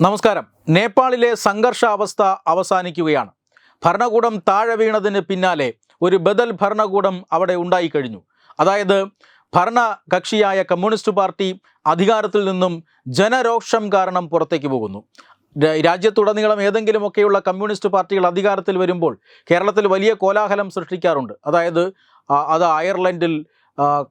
നമസ്കാരം. നേപ്പാളിലെ സംഘർഷാവസ്ഥ അവസാനിക്കുകയാണ്. ഭരണകൂടം താഴെ വീണതിന് പിന്നാലെ ഒരു ബദൽ ഭരണകൂടം അവിടെ ഉണ്ടായിക്കഴിഞ്ഞു. അതായത് ഭരണ കക്ഷിയായ കമ്മ്യൂണിസ്റ്റ് പാർട്ടി അധികാരത്തിൽ നിന്നും ജനരോക്ഷം കാരണം പുറത്തേക്ക് പോകുന്നു. രാജ്യത്തുടനീളം ഏതെങ്കിലുമൊക്കെയുള്ള കമ്മ്യൂണിസ്റ്റ് പാർട്ടികൾ അധികാരത്തിൽ വരുമ്പോൾ കേരളത്തിൽ വലിയ കോലാഹലം സൃഷ്ടിക്കാറുണ്ട്. അതായത് അത് അയർലൻഡിൽ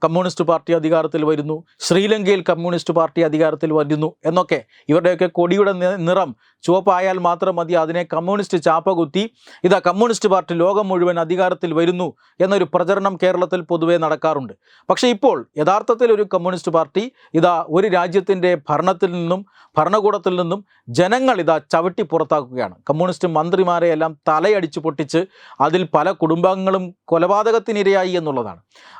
കമ്മ്യൂണിസ്റ്റ് പാർട്ടി അധികാരത്തിൽ വരുന്നു. ശ്രീലങ്കയിൽ കമ്മ്യൂണിസ്റ്റ് പാർട്ടി അധികാരത്തിൽ വരുന്നു എന്നൊക്കെ ഇവരുടെയൊക്കെ കൊടിയുടെ നിറം ചുവപ്പായാൽ മാത്രം മതി. അതിനെ കമ്മ്യൂണിസ്റ്റ് ചാപ്പ കുത്തി. ഇതാ കമ്മ്യൂണിസ്റ്റ് പാർട്ടി ലോകം മുഴുവൻ അധികാരത്തിൽ വരുന്നു എന്നൊരു പ്രചരണം കേരളത്തിൽ പൊതുവെ നടക്കാറുണ്ട്. പക്ഷേ ഇപ്പോൾ യഥാർത്ഥത്തിൽ ഒരു കമ്മ്യൂണിസ്റ്റ് പാർട്ടി ഇതാ ഒരു രാജ്യത്തിന്റെ ഭരണത്തിൽ നിന്നും ഭരണകൂടത്തിൽ നിന്നും ജനങ്ങൾ ഇതാ ചവിട്ടി പുറത്താക്കുകയാണ്. കമ്മ്യൂണിസ്റ്റ് മന്ത്രിമാരെ എല്ലാം തലയടിച്ചു പൊട്ടിച്ച് അതിൽ പല കുടുംബാംഗങ്ങളും കൊലപാതകത്തിനിരയായി എന്നുള്ളതാണ്.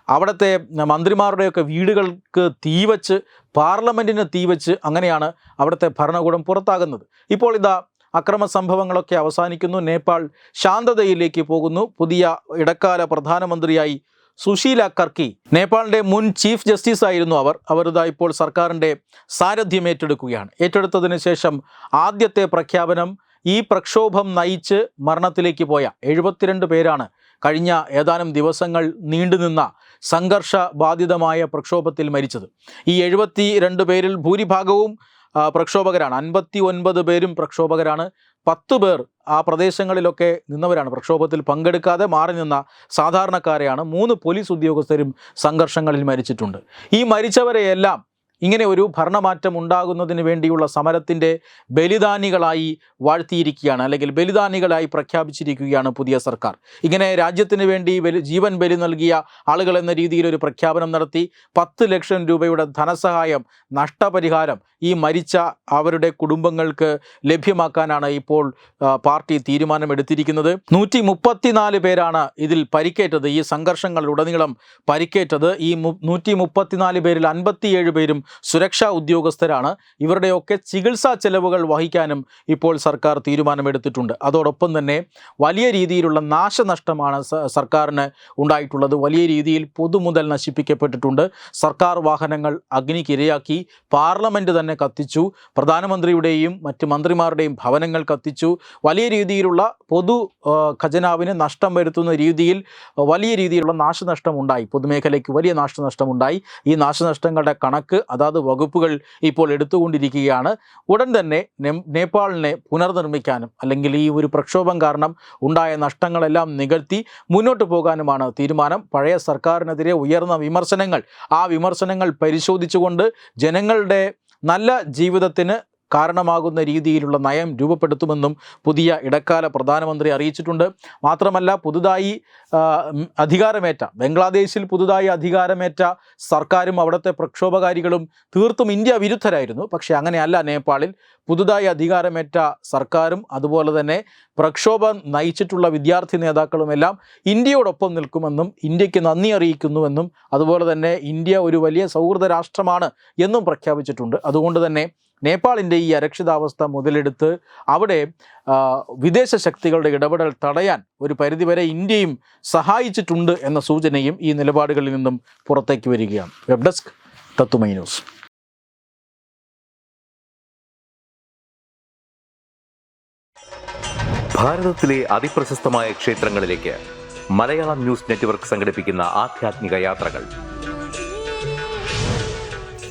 അവിടുത്തെ മന്ത്രിമാരുടെയൊക്കെ വീടുകൾക്ക് തീവച്ച് പാർലമെന്റിന് തീവച്ച് അങ്ങനെയാണ് അവിടുത്തെ ഭരണകൂടം പുറത്താകുന്നത്. ഇപ്പോൾ ഇതാ അക്രമ സംഭവങ്ങളൊക്കെ അവസാനിക്കുന്നു. നേപ്പാൾ ശാന്തതയിലേക്ക് പോകുന്നു. പുതിയ ഇടക്കാല പ്രധാനമന്ത്രിയായി സുശീല കർക്കി. നേപ്പാളിന്റെ മുൻ ചീഫ് ജസ്റ്റിസ് ആയിരുന്നു അവർ. ഇതാ ഇപ്പോൾ സർക്കാരിന്റെ സാരഥ്യം ഏറ്റെടുക്കുകയാണ്. ഏറ്റെടുത്തതിന് ശേഷം ആദ്യത്തെ പ്രഖ്യാപനം ഈ പ്രക്ഷോഭം നയിച്ച് മരണത്തിലേക്ക് പോയ എഴുപത്തിരണ്ട് പേരാണ് കഴിഞ്ഞ ഏതാനും ദിവസങ്ങൾ നീണ്ടുനിന്ന സംഘർഷ ബാധിതമായ പ്രക്ഷോഭത്തിൽ മരിച്ചത്. ഈ എഴുപത്തി രണ്ട് പേരിൽ ഭൂരിഭാഗവും പ്രക്ഷോഭകരാണ്. അൻപത്തി ഒൻപത് പേരും പ്രക്ഷോഭകരാണ്. പത്ത് പേർ ആ പ്രദേശങ്ങളിലൊക്കെ നിന്നവരാണ്. പ്രക്ഷോഭത്തിൽ പങ്കെടുക്കാതെ മാറി നിന്ന സാധാരണക്കാരെയാണ്. മൂന്ന് പോലീസ് ഉദ്യോഗസ്ഥരും സംഘർഷങ്ങളിൽ മരിച്ചിട്ടുണ്ട്. ഈ മരിച്ചവരെയെല്ലാം ഇങ്ങനെ ഒരു ഭരണമാറ്റം ഉണ്ടാകുന്നതിന് വേണ്ടിയുള്ള സമരത്തിന്റെ ബലിദാനികളായി വാഴ്ത്തിയിരിക്കുകയാണ് അല്ലെങ്കിൽ ബലിദാനികളായി പ്രഖ്യാപിച്ചിരിക്കുകയാണ് പുതിയ സർക്കാർ. ഇങ്ങനെ രാജ്യത്തിന് വേണ്ടി ജീവൻ ബലി നൽകിയ ആളുകൾ എന്ന രീതിയിൽ ഒരു പ്രഖ്യാപനം നടത്തി പത്ത് ലക്ഷം രൂപയുടെ ധനസഹായം നഷ്ടപരിഹാരം ഈ മരിച്ച അവരുടെ കുടുംബങ്ങൾക്ക് ലഭ്യമാക്കാനാണ് ഇപ്പോൾ പാർട്ടി തീരുമാനമെടുത്തിരിക്കുന്നത്. നൂറ്റി മുപ്പത്തിനാല് പേരാണ് ഇതിൽ പരിക്കേറ്റത്. ഈ സംഘർഷങ്ങളിലുടനീളം പരിക്കേറ്റത്. ഈ നൂറ്റി മുപ്പത്തിനാല് പേരിൽ അൻപത്തിയേഴ് പേരും സുരക്ഷാ ഉദ്യോഗസ്ഥരാണ്. ഇവരുടെയൊക്കെ ചികിത്സാ ചെലവുകൾ വഹിക്കാനും ഇപ്പോൾ സർക്കാർ തീരുമാനമെടുത്തിട്ടുണ്ട്. അതോടൊപ്പം തന്നെ വലിയ രീതിയിലുള്ള നാശനഷ്ടമാണ് സർക്കാരിന് ഉണ്ടായിട്ടുള്ളത്. വലിയ രീതിയിൽ പൊതുമുതൽ നശിപ്പിക്കപ്പെട്ടിട്ടുണ്ട്. സർക്കാർ വാഹനങ്ങൾ അഗ്നിക്കിരയാക്കി. പാർലമെന്റ് തന്നെ കത്തിച്ചു. പ്രധാനമന്ത്രിയുടെയും മറ്റ് മന്ത്രിമാരുടെയും ഭവനങ്ങൾ കത്തിച്ചു. വലിയ രീതിയിലുള്ള പൊതു ഖജനാവിന് നഷ്ടം വരുത്തുന്ന രീതിയിൽ വലിയ രീതിയിലുള്ള നാശനഷ്ടം ഉണ്ടായി പൊതുമേഖലയ്ക്ക് വലിയ നാശനഷ്ടമുണ്ടായി. ഈ നാശനഷ്ടങ്ങളുടെ കണക്ക് അതാത് വകുപ്പുകൾ ഇപ്പോൾ എടുത്തുകൊണ്ടിരിക്കുകയാണ്. ഉടൻ തന്നെ നേപ്പാളിനെ പുനർനിർമ്മിക്കാനും അല്ലെങ്കിൽ ഈ ഒരു പ്രക്ഷോഭം കാരണം ഉണ്ടായ നഷ്ടങ്ങളെല്ലാം നികത്തി മുന്നോട്ട് പോകാനുമാണ് തീരുമാനം. പഴയ സർക്കാരിനെതിരെ ഉയർന്ന വിമർശനങ്ങൾ ആ വിമർശനങ്ങൾ പരിശോധിച്ചുകൊണ്ട് ജനങ്ങളുടെ നല്ല ജീവിതത്തിന് കാരണമാകുന്ന രീതിയിലുള്ള നയം രൂപപ്പെടുത്തുമെന്നും പുതിയ ഇടക്കാല പ്രധാനമന്ത്രി അറിയിച്ചിട്ടുണ്ട്. മാത്രമല്ല പുതുതായി അധികാരമേറ്റ ബംഗ്ലാദേശിൽ പുതുതായി അധികാരമേറ്റ സർക്കാരും അവിടുത്തെ പ്രക്ഷോഭകാരികളും തീർത്തും ഇന്ത്യ വിരുദ്ധരായിരുന്നു. പക്ഷേ അങ്ങനെയല്ല നേപ്പാളിൽ. പുതുതായി അധികാരമേറ്റ സർക്കാരും അതുപോലെ തന്നെ പ്രക്ഷോഭം നയിച്ചിട്ടുള്ള വിദ്യാർത്ഥി നേതാക്കളുമെല്ലാം ഇന്ത്യയോടൊപ്പം നിൽക്കുമെന്നും ഇന്ത്യയ്ക്ക് നന്ദി അറിയിക്കുന്നുവെന്നും അതുപോലെ തന്നെ ഇന്ത്യ ഒരു വലിയ സൗഹൃദ രാഷ്ട്രമാണ് എന്നും പ്രഖ്യാപിച്ചിട്ടുണ്ട്. അതുകൊണ്ട് തന്നെ നേപ്പാളിന്റെ ഈ അരക്ഷിതാവസ്ഥ മുതലെടുത്ത് അവിടെ വിദേശ ശക്തികളുടെ ഇടപെടൽ തടയാൻ ഒരു പരിധിവരെ ഇന്ത്യയും സഹായിച്ചിട്ടുണ്ട് എന്ന സൂചനയും ഈ നിലപാടുകളിൽ നിന്നും പുറത്തേക്ക് വരികയാണ്. വെബ് ഡെസ്ക് തത്തുമൈ ന്യൂസ്. ഭാരതത്തിലെ ക്ഷേത്രങ്ങളിലേക്ക് മലയാളം ന്യൂസ് നെറ്റ്വർക്ക് യാത്രകൾ.